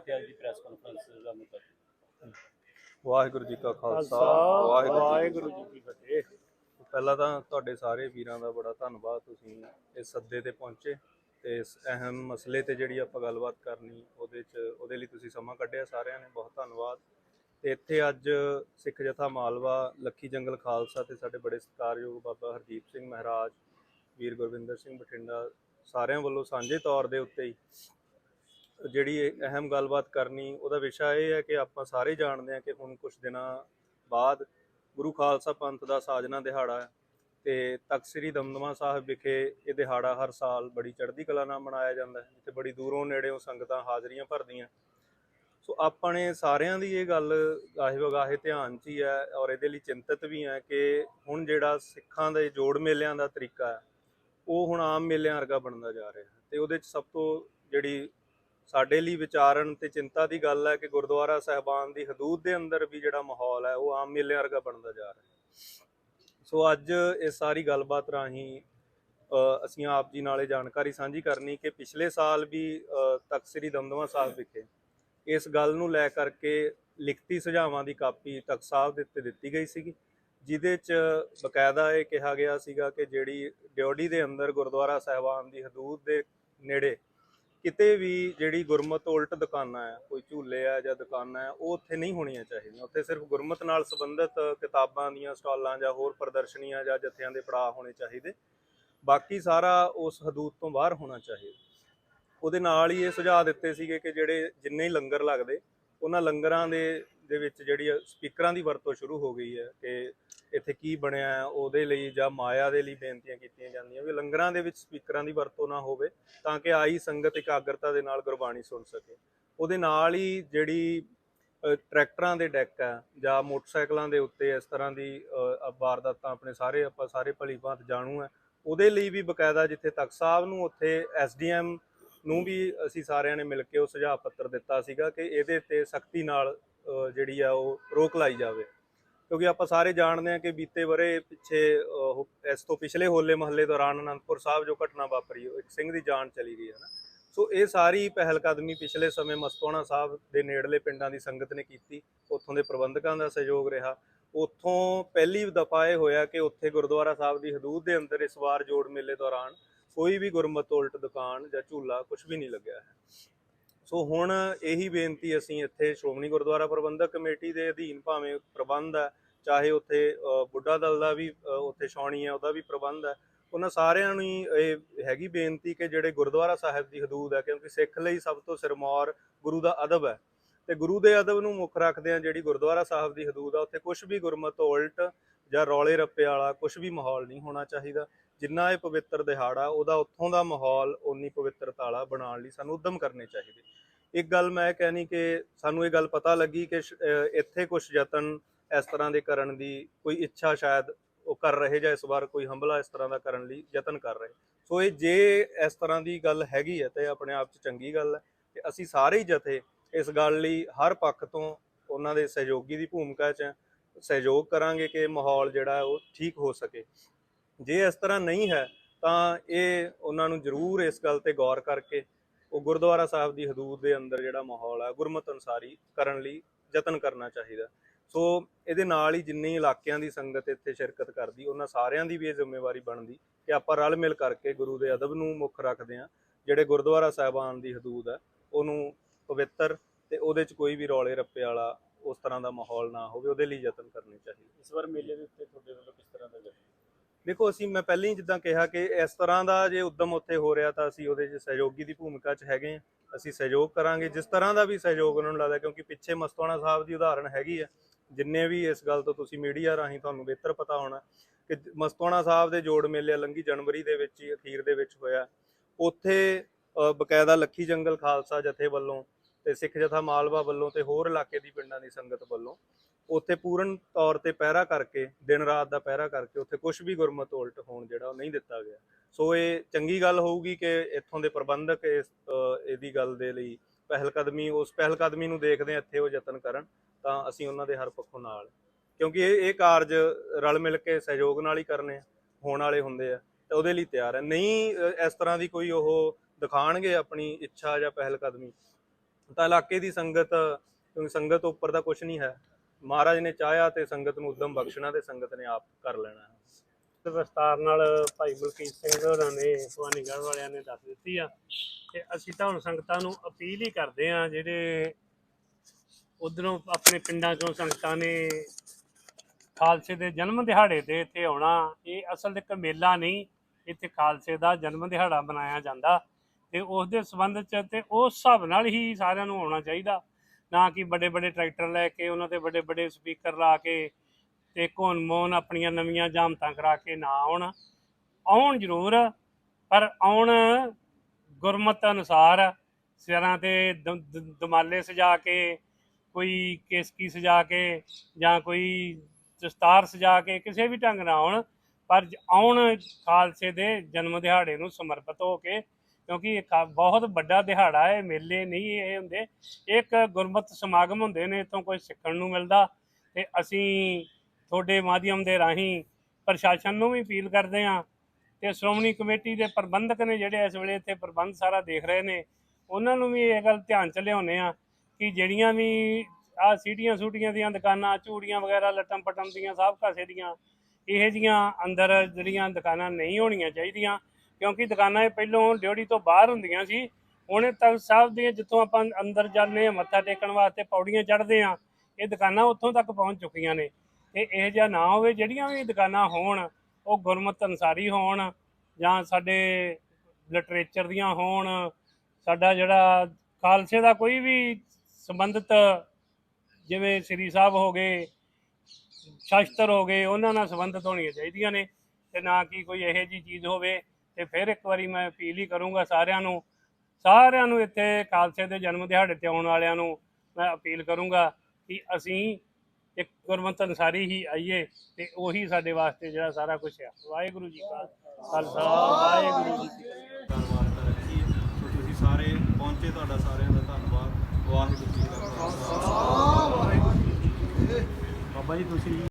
ਇੱਥੇ ਅੱਜ ਦੀ press conference ਦਾ ਮੁੱਦਾ? ਵਾਹਿਗੁਰੂ ਜੀ ਕਾ ਖਾਲਸਾ ਖਾਲਸਾ ਵਾਹਿਗੁਰੂ ਜੀ ਵਾਹਿਗੁਰੂ ਜੀ ਕੀ ਫਤਿਹ ਪਹਿਲਾਂ ਤਾਂ ਤੁਹਾਡੇ ਸਾਰੇ ਵੀਰਾਂ ਦਾ ਬੜਾ ਧੰਨਵਾਦ ਤੁਸੀਂ ਇਸ ਸੱਦੇ ਤੇ ਪਹੁੰਚੇ ਤੇ ਇਸ ਅਹਿਮ ਮਸਲੇ ਤੇ ਜਿਹੜੀ ਆਪਾਂ ਗੱਲਬਾਤ ਕਰਨੀ ਉਹਦੇ ਚ ਉਹਦੇ ਲਈ ਤੁਸੀਂ ਸਮਾਂ ਕੱਢਿਆ ਸਾਰਿਆਂ ਨੇ ਬਹੁਤ ਧੰਨਵਾਦ ਤੇ ਇੱਥੇ ਅੱਜ ਸਿੱਖ ਜਥਾ ਮਾਲਵਾ ਲੱਖੀ ਜੰਗਲ ਖਾਲਸਾ ਤੇ ਸਾਡੇ ਬੜੇ ਸਤਿਕਾਰਯੋਗ ਬਾਬਾ ਹਰਦੀਪ ਸਿੰਘ ਮਹਾਰਾਜ ਵੀਰ ਗੁਰਵਿੰਦਰ ਸਿੰਘ ਬਠਿੰਡਾ ਸਾਰਿਆਂ ਵੱਲੋਂ ਸਾਂਝੇ ਤੌਰ ਦੇ ਉੱਤੇ ਹੀ ਜਿਹੜੀ ਇਹ ਅਹਿਮ ਗੱਲਬਾਤ ਕਰਨੀ, ਉਹਦਾ ਵਿਸ਼ਾ ਇਹ ਹੈ ਕਿ ਆਪਾਂ ਸਾਰੇ ਜਾਣਦੇ ਹਾਂ ਕਿ ਹੁਣ ਕੁਝ ਦਿਨਾਂ ਬਾਅਦ ਗੁਰੂ ਖਾਲਸਾ ਪੰਥ ਦਾ ਸਾਜਨਾ ਦਿਹਾੜਾ ਹੈ ਤੇ ਤਖਤ ਸ੍ਰੀ ਦਮਦਮਾ ਸਾਹਿਬ ਵਿਖੇ ਇਹ ਦਿਹਾੜਾ ਹਰ ਸਾਲ ਬੜੀ ਚੜ੍ਹਦੀ ਕਲਾ ਨਾਲ ਮਨਾਇਆ ਜਾਂਦਾ ਹੈ। ਜਿੱਥੇ ਬੜੀ ਦੂਰੋਂ ਨੇੜਿਓਂ ਸੰਗਤਾਂ ਹਾਜ਼ਰੀਆਂ ਭਰਦੀਆਂ। ਸੋ ਆਪਾਂ ਨੇ ਸਾਰਿਆਂ ਦੀ ਇਹ ਗੱਲ ਗਾਹੇ ਵਗਾਹੇ ਧਿਆਨ 'ਚ ਹੀ ਹੈ ਔਰ ਇਹਦੇ ਲਈ ਚਿੰਤਤ ਵੀ ਹੈ ਕਿ ਹੁਣ ਜਿਹੜਾ ਸਿੱਖਾਂ ਦੇ ਜੋੜ ਮੇਲਿਆਂ ਦਾ ਤਰੀਕਾ ਹੈ, ਉਹ ਹੁਣ ਆਮ ਮੇਲਿਆਂ ਵਰਗਾ ਬਣਦਾ ਜਾ ਰਿਹਾ ਹੈ। ਤੇ ਉਹਦੇ 'ਚ ਸਭ ਤੋਂ ਜਿਹੜੀ ਸਾਡੇ ਲਈ ਵਿਚਾਰਨ ਤੇ ਚਿੰਤਾ ਦੀ ਗੱਲ ਹੈ ਕਿ ਗੁਰਦੁਆਰਾ ਸਾਹਿਬਾਨ ਦੀ ਹਦੂਦ ਦੇ ਅੰਦਰ ਵੀ ਜਿਹੜਾ ਮਾਹੌਲ ਹੈ, ਉਹ ਆਮ ਮੇਲਿਆਂ ਵਰਗਾ ਬਣਦਾ ਜਾ ਰਿਹਾ ਸੋ ਅੱਜ ਇਹ ਸਾਰੀ ਗੱਲਬਾਤ ਰਾਹੀਂ ਅਸੀਂ ਆਪ ਜੀ ਨਾਲੇ ਜਾਣਕਾਰੀ ਸਾਂਝੀ ਕਰਨੀ ਕਿ ਪਿਛਲੇ ਸਾਲ ਵੀ ਤਖ਼ਤ ਸ੍ਰੀ ਦਮਦਮਾ ਸਾਹਿਬ ਵਿਖੇ ਇਸ ਗੱਲ ਨੂੰ ਲੈ ਕਰਕੇ ਲਿਖਤੀ ਸੁਝਾਵਾਂ ਦੀ ਕਾਪੀ ਤਖਤ ਸਾਹਿਬ ਦੇ ਉੱਤੇ ਦਿੱਤੀ ਗਈ ਸੀਗੀ, ਜਿਹਦੇ ਚ ਬਕਾਇਦਾ ਇਹ ਕਿਹਾ ਗਿਆ ਸੀਗਾ ਕਿ ਜਿਹੜੀ ਡਿਓਡੀ ਦੇ ਅੰਦਰ ਗੁਰਦੁਆਰਾ ਸਾਹਿਬਾਨ ਦੀ ਹਦੂਦ ਦੇ ਨੇੜੇ ਕਿਤੇ ਵੀ ਜਿਹੜੀ ਗੁਰਮਤ ਉਲਟ ਦੁਕਾਨਾਂ ਆ, ਕੋਈ ਝੂਲੇ ਆ ਜਾਂ ਦੁਕਾਨਾਂ ਆ, ਉਹ ਉੱਥੇ ਨਹੀਂ ਹੋਣੀਆਂ ਚਾਹੀਦੀਆਂ। ਉੱਥੇ ਸਿਰਫ ਗੁਰਮਤ ਨਾਲ ਸੰਬੰਧਿਤ ਕਿਤਾਬਾਂ ਦੀਆਂ ਸਟਾਲਾਂ ਜਾਂ ਹੋਰ ਪ੍ਰਦਰਸ਼ਨੀਆਂ ਜਾਂ ਜਥਿਆਂ ਦੇ ਪੜਾਅ ਹੋਣੇ ਚਾਹੀਦੇ। ਬਾਕੀ ਸਾਰਾ ਉਸ ਹਦੂਦ ਤੋਂ ਬਾਹਰ ਹੋਣਾ ਚਾਹੀਦਾ। ਉਹਦੇ ਨਾਲ ਹੀ ਇਹ ਸੁਝਾਅ ਦਿੱਤੇ ਸੀਗੇ ਕਿ ਜਿਹੜੇ ਜਿੰਨੇ ਹੀ ਲੰਗਰ ਲੱਗਦੇ, ਉਹਨਾਂ ਲੰਗਰਾਂ ਦੇ ਦੇ ਵਿੱਚ ਜਿਹੜੀ ਸਪੀਕਰਾਂ ਦੀ ਵਰਤੋਂ ਸ਼ੁਰੂ ਹੋ ਗਈ ਹੈ ਕਿ ਇੱਥੇ ਕੀ ਬਣਿਆ ਉਹਦੇ ਲਈ ਜਾਂ ਮਾਇਆ ਦੇ ਲਈ ਬੇਨਤੀਆਂ ਕੀਤੀਆਂ ਜਾਂਦੀਆਂ ਵੀ ਲੰਗਰਾਂ ਦੇ ਵਿੱਚ ਸਪੀਕਰਾਂ ਦੀ ਵਰਤੋਂ ਨਾ ਹੋਵੇ ਤਾਂ ਕਿ ਆਈ ਸੰਗਤ ਇਕਾਗਰਤਾ ਦੇ ਨਾਲ ਗੁਰਬਾਣੀ ਸੁਣ ਸਕੇ। ਉਹਦੇ ਨਾਲ ਹੀ ਜਿਹੜੀ ਟਰੈਕਟਰਾਂ ਦੇ ਡੈਕ ਆ ਜਾਂ ਮੋਟਰਸਾਈਕਲਾਂ ਦੇ ਉੱਤੇ ਇਸ ਤਰ੍ਹਾਂ ਦੀ ਵਾਰਦਾਤਾਂ ਆਪਣੇ ਸਾਰੇ, ਆਪਾਂ ਸਾਰੇ ਭਲੀ ਭਾਂਤ ਜਾਣੂ ਹੈ, ਉਹਦੇ ਲਈ ਵੀ ਬਕਾਇਦਾ ਜਿੱਥੇ ਤਖਤ ਸਾਹਿਬ ਨੂੰ ਉੱਥੇ ਐਸਡੀਐਮ ਨੂੰ ਵੀ ਅਸੀਂ ਸਾਰਿਆਂ ਨੇ ਮਿਲ ਕੇ ਉਹ ਸੁਝਾਅ ਪੱਤਰ ਦਿੱਤਾ ਸੀਗਾ ਕਿ ਇਹਦੇ ਤੇ ਸਖਤੀ ਨਾਲ ਜਿਹੜੀ ਆ ਉਹ ਰੋਕ ਲਾਈ ਜਾਵੇ। ਕਿਉਂਕਿ ਆਪਾਂ ਸਾਰੇ ਜਾਣਦੇ ਹਾਂ ਕਿ ਬੀਤੇ ਬਰੇ ਪਿੱਛੇ ਇਸ ਤੋਂ ਪਿਛਲੇ ਹੋਲੇ ਮਹੱਲੇ ਦੌਰਾਨ ਅਨੰਦਪੁਰ ਸਾਹਿਬ ਜੋ ਘਟਨਾ ਵਾਪਰੀ, ਉਹ ਇੱਕ ਸਿੰਘ ਦੀ ਜਾਨ ਚਲੀ ਗਈ ਹੈ ਨਾ। ਸੋ ਇਹ ਸਾਰੀ ਪਹਿਲ ਕਦਮੀ ਪਿਛਲੇ ਸਮੇਂ ਮਸਤੋਣਾ ਸਾਹਿਬ ਦੇ ਨੇੜਲੇ ਪਿੰਡਾਂ ਦੀ ਸੰਗਤ ਨੇ ਕੀਤੀ। ਉੱਥੋਂ ਦੇ ਪ੍ਰਬੰਧਕਾਂ ਦਾ ਸਹਿਯੋਗ ਰਿਹਾ। ਉੱਥੋਂ ਪਹਿਲੀ ਦਫਾ ਇਹ ਹੋਇਆ ਕਿ ਉੱਥੇ ਗੁਰਦੁਆਰਾ ਸਾਹਿਬ ਦੀ ਹਦੂਦ ਦੇ ਅੰਦਰ ਇਸ ਵਾਰ ਜੋੜ ਮੇਲੇ ਦੌਰਾਨ ਕੋਈ ਵੀ ਗੁਰਮਤ ਉਲਟ ਦੁਕਾਨ ਜਾਂ ਝੂਲਾ ਕੁਝ ਵੀ ਨਹੀਂ ਲੱਗਿਆ ਹੈ। ਸੋ ਹੁਣ ਇਹੀ ਬੇਨਤੀ ਅਸੀਂ ਇੱਥੇ ਸ਼੍ਰੋਮਣੀ ਗੁਰਦੁਆਰਾ ਪ੍ਰਬੰਧਕ ਕਮੇਟੀ ਦੇ ਅਧੀਨ ਭਾਵੇਂ ਪ੍ਰਬੰਧ ਹੈ, ਚਾਹੇ ਉੱਥੇ ਬੁੱਢਾ ਦਲ ਦਾ ਵੀ ਉੱਥੇ ਛਾਉਣੀ ਹੈ, ਉਹਦਾ ਵੀ ਪ੍ਰਬੰਧ ਹੈ। ਉਹਨਾਂ ਸਾਰਿਆਂ ਨੂੰ ਹੀ ਇਹ ਹੈਗੀ ਬੇਨਤੀ ਕਿ ਜਿਹੜੇ ਗੁਰਦੁਆਰਾ ਸਾਹਿਬ ਦੀ ਹਦੂਦ ਹੈ, ਕਿਉਂਕਿ ਸਿੱਖ ਲਈ ਸਭ ਤੋਂ ਸਿਰਮੌਰ ਗੁਰੂ ਦਾ ਅਦਬ ਹੈ। ਤੇ ਗੁਰੂ ਦੇ ਅਦਬ ਨੂੰ ਮੁੱਖ ਰੱਖਦੇ ਆ ਜਿਹੜੀ ਗੁਰਦੁਆਰਾ ਸਾਹਿਬ ਦੀ ਹਦੂਦ ਆ, ਉੱਥੇ ਕੁਝ ਵੀ ਗੁਰਮਤ ਉਲਟ ਜਾਂ ਰੌਲੇ ਰੱਪੇ ਵਾਲਾ ਕੁਝ ਵੀ ਮਾਹੌਲ ਨਹੀਂ ਹੋਣਾ ਚਾਹੀਦਾ। ਜਿੰਨਾ ਇਹ ਪਵਿੱਤਰ ਦਿਹਾੜਾ, ਉਹਦਾ ਉੱਥੋਂ ਦਾ ਮਾਹੌਲ ਉਨੀ ਪਵਿੱਤਰਤਾ ਵਾਲਾ ਬਣਾਉਣ ਲਈ ਸਾਨੂੰ ਉਦਮ ਕਰਨੇ ਚਾਹੀਦੇ। ਇੱਕ ਗੱਲ ਮੈਂ ਕਹਿਣੀ ਕਿ ਸਾਨੂੰ ਇਹ ਗੱਲ ਪਤਾ ਲੱਗੀ ਕਿ ਇੱਥੇ ਕੁਝ ਯਤਨ ਇਸ ਤਰ੍ਹਾਂ ਦੇ ਕਰਨ ਦੀ ਕੋਈ ਇੱਛਾ ਸ਼ਾਇਦ ਉਹ ਕਰ ਰਹੇ ਜਾਂ ਇਸ ਵਾਰ ਕੋਈ ਹਮਲਾ ਇਸ ਤਰ੍ਹਾਂ ਦਾ ਕਰਨ ਲਈ ਯਤਨ ਕਰ ਰਹੇ। ਸੋ ਇਹ ਜੇ ਇਸ ਤਰ੍ਹਾਂ ਦੀ ਗੱਲ ਹੈਗੀ ਹੈ ਤੇ ਆਪਣੇ ਆਪ 'ਚ ਚੰਗੀ ਗੱਲ ਹੈ ਕਿ ਅਸੀਂ ਸਾਰੇ ਹੀ ਜਥੇ ਇਸ ਗੱਲ ਲਈ ਹਰ ਪੱਖ ਤੋਂ ਉਹਨਾਂ ਦੇ ਸਹਿਯੋਗੀ ਦੀ ਭੂਮਿਕਾ 'ਚ ਸਹਿਯੋਗ ਕਰਾਂਗੇ ਕਿ ਮਾਹੌਲ ਜਿਹੜਾ ਉਹ ਠੀਕ ਹੋ ਸਕੇ। ਜੇ ਇਸ ਤਰ੍ਹਾਂ ਨਹੀਂ ਹੈ, ਤਾਂ ਇਹ ਉਹਨਾਂ ਨੂੰ ਜ਼ਰੂਰ ਇਸ ਗੱਲ ਤੇ ਗੌਰ ਕਰਕੇ ਉਹ ਗੁਰਦੁਆਰਾ ਸਾਹਿਬ ਦੀ ਹਦੂਦ ਦੇ ਅੰਦਰ ਜਿਹੜਾ ਮਾਹੌਲ ਹੈ ਗੁਰਮਤ ਅਨਸਾਰੀ ਕਰਨ ਲਈ ਯਤਨ ਕਰਨਾ ਚਾਹੀਦਾ। ਸੋ ਇਹਦੇ ਨਾਲ ਹੀ ਜਿੰਨੀ ਇਲਾਕਿਆਂ ਦੀ ਸੰਗਤ ਇੱਥੇ ਸ਼ਿਰਕਤ ਕਰਦੀ, ਉਹਨਾਂ ਸਾਰਿਆਂ ਦੀ ਵੀ ਇਹ ਜ਼ਿੰਮੇਵਾਰੀ ਬਣਦੀ ਕਿ ਆਪਾਂ ਰਲ ਮਿਲ ਕਰਕੇ ਗੁਰੂ ਦੇ ਅਦਬ ਨੂੰ ਮੁੱਖ ਰੱਖਦੇ ਹਾਂ। ਜਿਹੜੇ ਗੁਰਦੁਆਰਾ ਸਾਹਿਬਾਨ ਦੀ ਹਦੂਦ ਹੈ, ਉਹਨੂੰ ਪਵਿੱਤਰ ਤੇ ਉਹਦੇ 'ਚ ਕੋਈ ਵੀ ਰੌਲੇ ਰੱਪੇ ਵਾਲਾ ਉਸ ਤਰ੍ਹਾਂ ਦਾ ਮਾਹੌਲ ਨਾ ਹੋਵੇ, ਉਹਦੇ ਲਈ ਯਤਨ ਕਰਨੇ ਚਾਹੀਦੇ। ਇਸ ਵਾਰ ਮੇਲੇ ਦੇ ਉੱਤੇ ਤੁਹਾਡੇ ਵੱਲੋਂ ਕਿਸ ਤਰ੍ਹਾਂ ਦਾ ਜਸ਼ਨ ਦੇਖੋ ਅਸੀਂ ਮੈਂ ਪਹਿਲਾਂ ਹੀ ਜਿੱਦਾਂ ਕਿਹਾ ਕਿ ਇਸ ਤਰ੍ਹਾਂ ਦਾ ਜੇ ਉਦਮ ਉੱਥੇ ਹੋ ਰਿਹਾ ਤਾਂ ਅਸੀਂ ਉਹਦੇ 'ਚ ਸਹਿਯੋਗੀ ਦੀ ਭੂਮਿਕਾ 'ਚ ਹੈਗੇ ਹਾਂ। ਅਸੀਂ ਸਹਿਯੋਗ ਕਰਾਂਗੇ ਜਿਸ ਤਰ੍ਹਾਂ ਦਾ ਵੀ ਸਹਿਯੋਗ ਉਹਨਾਂ ਨੂੰ ਲੱਗਦਾ ਕਿਉਂਕਿ ਪਿੱਛੇ ਮਸਤਵਾਣਾ ਸਾਹਿਬ ਦੀ ਉਦਾਹਰਣ ਹੈਗੀ ਹੈ ਜਿੰਨੇ ਵੀ ਇਸ ਗੱਲ ਤੋਂ ਤੁਸੀਂ ਮੀਡੀਆ ਰਾਹੀਂ ਤੁਹਾਨੂੰ ਬਿਹਤਰ ਪਤਾ ਹੋਣਾ ਕਿ ਮਸਤਵਾਣਾ ਸਾਹਿਬ ਦੇ ਜੋੜ ਮੇਲੇ ਲੰਗੀ ਜਨਵਰੀ ਦੇ ਵਿੱਚ ਹੀ ਅਖੀਰ ਦੇ ਵਿੱਚ ਹੋਇਆ। ਉੱਥੇ ਅ, ਬਕਾਇਦਾ ਲੱਖੀ ਜੰਗਲ ਖਾਲਸਾ ਜਥੇ ਵੱਲੋਂ ਤੇ ਸਿੱਖ ਜਥਾ ਮਾਲਵਾ ਵੱਲੋਂ ਤੇ ਹੋਰ ਇਲਾਕੇ ਦੀ ਪਿੰਡਾਂ ਦੀ ਸੰਗਤ ਵੱਲੋਂ ਉੱਥੇ ਪੂਰਨ ਤੌਰ ਤੇ ਪਹਿਰਾ ਕਰਕੇ, ਦਿਨ ਰਾਤ ਦਾ ਪਹਿਰਾ ਕਰਕੇ ਉੱਥੇ ਕੁਝ ਵੀ ਗੁਰਮਤ ਉਲਟ ਹੋਣ ਜਿਹੜਾ ਉਹ ਨਹੀਂ ਦਿੱਤਾ ਗਿਆ। ਸੋ ਇਹ ਚੰਗੀ ਗੱਲ ਹੋਊਗੀ ਕਿ ਇੱਥੋਂ ਦੇ ਪ੍ਰਬੰਧਕ ਇਸ ਇਹਦੀ ਗੱਲ ਦੇ ਲਈ ਪਹਿਲ ਕਦਮੀ ਉਸ ਪਹਿਲ ਕਦਮੀ ਨੂੰ ਦੇਖਦੇ ਇੱਥੇ ਉਹ ਯਤਨ ਕਰਨ, ਤਾਂ ਅਸੀਂ ਉਹਨਾਂ ਦੇ ਹਰ ਪੱਖੋਂ ਨਾਲ। ਕਿਉਂਕਿ ਇਹ ਇਹ ਕਾਰਜ ਰਲ ਮਿਲ ਕੇ ਸਹਿਯੋਗ ਨਾਲ ਹੀ ਕਰਨੇ ਹੋਣ ਵਾਲੇ ਹੁੰਦੇ ਆ, ਤੇ ਉਹਦੇ ਲਈ ਤਿਆਰ ਹੈ ਨਹੀਂ ਇਸ ਤਰ੍ਹਾਂ ਦੀ ਕੋਈ ਉਹ ਦਿਖਾਣਗੇ ਆਪਣੀ ਇੱਛਾ ਜਾਂ ਪਹਿਲ ਕਦਮੀ ਤਾਂ ਇਲਾਕੇ ਦੀ ਸੰਗਤ, ਕਿਉਂਕਿ ਸੰਗਤ ਉੱਪਰ ਦਾ ਕੁਝ ਨਹੀਂ ਹੈ ਮਹਾਰਾਜ ਨੇ ਚਾਹਿਆ ਤੇ ਸੰਗਤ ਨੂੰ ਉਦਮ ਬਖਸ਼ਣਾ ਤੇ ਸੰਗਤ ਨੇ ਆਪ ਕਰ ਲੈਣਾ ਹੈ। ਵਿਸਤਾਰ ਨਾਲ ਭਾਈ ਮਲਕੀਤ ਸਿੰਘ ਹੋਰਾਂ ਨੇ, ਭਵਾਨੀਗੜ੍ਹ ਵਾਲਿਆਂ ਨੇ ਦੱਸ ਦਿੱਤੀ ਆ ਤੇ ਅਸੀਂ ਤਾਂ ਹੁਣ ਸੰਗਤਾਂ ਨੂੰ ਅਪੀਲ ਹੀ ਕਰਦੇ ਆ ਜਿਹੜੇ ਉਧਰੋਂ ਆਪਣੇ ਪਿੰਡਾਂ ਚੋਂ ਸੰਗਤਾਂ ਨੇ ਖਾਲਸੇ ਦੇ ਜਨਮ ਦਿਹਾੜੇ ਤੇ ਇੱਥੇ ਆਉਣਾ, ਇਹ ਅਸਲ ਇੱਕ ਮੇਲਾ ਨਹੀਂ, ਇੱਥੇ ਖਾਲਸੇ ਦਾ ਜਨਮ ਦਿਹਾੜਾ ਮਨਾਇਆ ਜਾਂਦਾ ਤੇ ਉਸ ਦੇ ਸੰਬੰਧ ਚ ਤੇ ਉਸ ਹਿਸਾਬ ਨਾਲ ਹੀ ਸਾਰਿਆਂ ਨੂੰ ਆਉਣਾ ਚਾਹੀਦਾ। ਨਾ ਕਿ ਵੱਡੇ ਵੱਡੇ ਟਰੈਕਟਰ ਲੈ ਕੇ, ਉਹਨਾਂ ਤੇ ਵੱਡੇ ਵੱਡੇ ਸਪੀਕਰ ਲਾ ਕੇ ਤੇ ਘੁਣ ਮੋਨ ਆਪਣੀਆਂ ਨਵੀਆਂ ਜਾਮਤਾਂ ਕਰਾ ਕੇ ਨਾ ਆਉਣ। ਆਉਣ ਜ਼ਰੂਰ, ਪਰ ਆਉਣ ਗੁਰਮਤ ਅਨੁਸਾਰ ਸਿਰਾਂ ਤੇ ਦ- ਦਮਾਲੇ ਸਜਾ ਕੇ, ਕੋਈ ਕੇਸਕੀ ਸਜਾ ਕੇ ਜਾਂ ਕੋਈ ਦਸਤਾਰ ਸਜਾ ਕੇ ਕਿਸੇ ਵੀ ਢੰਗ ਨਾਲ ਆਉਣ, ਪਰ ਆਉਣ ਖਾਲਸੇ ਦੇ ਜਨਮ ਦਿਹਾੜੇ ਨੂੰ ਸਮਰਪਿਤ ਹੋ ਕੇ ਕਿਉਂਕਿ ਇਹ ਖਾ- ਬਹੁਤ ਵੱਡਾ ਦਿਹਾੜਾ ਹੈ, ਮੇਲੇ ਨਹੀਂ ਇਹ ਹੁੰਦੇ। ਇੱਕ ਗੁਰਮਤ ਸਮਾਗਮ ਹੁੰਦੇ ਨੇ ਇਤੋਂ ਕੁਝ ਸਿੱਖਣ ਨੂੰ ਮਿਲਦਾ ਤੇ ਅਸੀਂ ਤੁਹਾਡੇ ਮਾਧਿਅਮ ਦੇ ਰਾਹੀਂ ਪ੍ਰਸ਼ਾਸਨ ਨੂੰ ਵੀ ਅਪੀਲ ਕਰਦੇ ਹਾਂ ਤੇ ਸ਼੍ਰੋਮਣੀ ਕਮੇਟੀ ਦੇ ਪ੍ਰਬੰਧਕ ਨੇ ਜਿਹੜੇ ਇਸ ਵੇਲੇ ਇੱਥੇ ਪ੍ਰਬੰਧ ਸਾਰਾ ਦੇਖ ਰਹੇ ਨੇ, ਉਹਨਾਂ ਨੂੰ ਵੀ ਇਹ ਗੱਲ ਧਿਆਨ ਚ ਲਿਆਉਂਦੇ ਆ ਕਿ ਜਿਹੜੀਆਂ ਵੀ ਆ ਸੀਟੀਆਂ ਸੂਟੀਆਂ ਦੀਆਂ ਦੁਕਾਨਾਂ ਚੂੜੀਆਂ ਵਗੈਰਾ ਲਟਮ ਪਟਮ ਦੀਆਂ ਸਭ ਕਾਸੇ ਦੀਆਂ, ਇਹ ਜੀਆਂ ਅੰਦਰ ਜਿਹੜੀਆਂ ਦੁਕਾਨਾਂ ਨਹੀਂ ਹੋਣੀਆਂ ਚਾਹੀਦੀਆਂ। ਕਿਉਂਕਿ ਦੁਕਾਨਾਂ ਇਹ ਪਹਿਲੋਂ ਡਿਊਟੀ ਤੋਂ ਬਾਹਰ ਹੁੰਦੀਆਂ ਸੀ। ਹੁਣ ਤੱਕ ਸਾਹਿਬ ਦੀਆਂ ਜਿੱਥੋਂ ਆਪਾਂ ਅੰਦਰ ਜਾਂਦੇ ਹਾਂ, ਮੱਥਾ ਟੇਕਣ ਵਾਸਤੇ ਪੌੜੀਆਂ ਚੜ੍ਹਦੇ ਆ ਇਹ ਦੁਕਾਨਾਂ ਉੱਥੋਂ ਤੱਕ ਪਹੁੰਚ ਚੁੱਕੀਆਂ ਨੇ। ਤੇ ਇਹ ਜਿਹਾ ਨਾ ਹੋਵੇ, ਜਿਹੜੀਆਂ ਵੀ ਦੁਕਾਨਾਂ ਹੋਣ, ਉਹ ਗੁਰਮਤ ਅਨਸਾਰੀ ਹੋਣ ਜਾਂ ਸਾਡੇ ਲਿਟਰੇਚਰ ਦੀਆਂ ਹੋਣ, ਸਾਡਾ ਜਿਹੜਾ ਖਾਲਸੇ ਦਾ ਕੋਈ ਵੀ ਸੰਬੰਧਿਤ ਜਿਵੇਂ ਸ੍ਰੀ ਸਾਹਿਬ ਹੋ ਗਏ, ਸ਼ਾਸਤਰ ਹੋ ਗਏ, ਉਹਨਾਂ ਨਾਲ ਸੰਬੰਧਿਤ ਹੋਣੀਆਂ ਚਾਹੀਦੀਆਂ ਨੇ। ਤੇ ਨਾ ਕਿ ਕੋਈ ਇਹੋ ਜੀ ਚੀਜ਼ ਹੋਵੇ ਤੇ ਫਿਰ ਇੱਕ ਵਾਰੀ ਮੈਂ ਅਪੀਲ ਹੀ ਕਰੂੰਗਾ ਸਾਰਿਆਂ ਨੂੰ ਸਾਰਿਆਂ ਨੂੰ ਇੱਥੇ ਖਾਲਸੇ ਦੇ ਜਨਮ ਦਿਹਾੜੇ ਤੇ ਆਉਣ ਵਾਲਿਆਂ ਨੂੰ ਮੈਂ ਅਪੀਲ ਕਰੂੰਗਾ ਕਿ ਅਸੀਂ ਇੱਕ ਗੁਰਮਤ ਅਨਸਾਰੀ ਹੀ ਆਈਏ ਤੇ ਉਹੀ ਸਾਡੇ ਵਾਸਤੇ ਜਿਹੜਾ ਸਾਰਾ ਕੁਝ ਆ। ਵਾਹਿਗੁਰੂ ਜੀ ਕਾ ਖਾਲਸਾ ਵਾਹਿਗੁਰੂ ਜੀ ਕੀ ਫਤਿਹ। ਤੁਸੀਂ ਸਾਰੇ ਪਹੁੰਚੇ ਤੁਹਾਡਾ ਸਾਰਿਆਂ ਦਾ ਧੰਨਵਾਦ। ਵਾਹਿਗੁਰੂ ਜੀ ਕਾ ਖਾਲਸਾ। ਬਾਬਾ ਜੀ ਤੁਸੀਂ